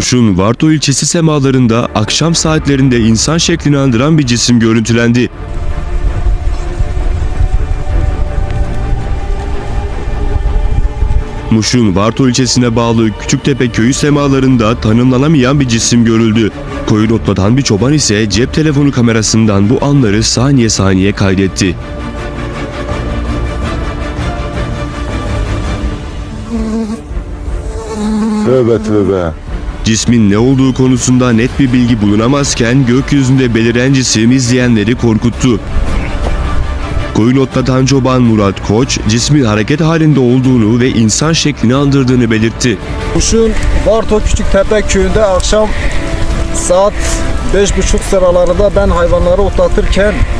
Muş'un Varto ilçesi semalarında akşam saatlerinde insan şeklini andıran bir cisim görüntülendi. Muş'un Varto ilçesine bağlı Küçüktepe köyü semalarında tanımlanamayan bir cisim görüldü. Koyun otlatan bir çoban ise cep telefonu kamerasından bu anları saniye saniye kaydetti. Tövbe tövbe. Cismin ne olduğu konusunda net bir bilgi bulunamazken gökyüzünde beliren cisim izleyenleri korkuttu. Koyun otlatan çoban Murat Koç, cismin hareket halinde olduğunu ve insan şeklini andırdığını belirtti. Kuşun Varto Küçüktepe köyünde akşam saat 5.30 sıralarında ben hayvanları otlatırken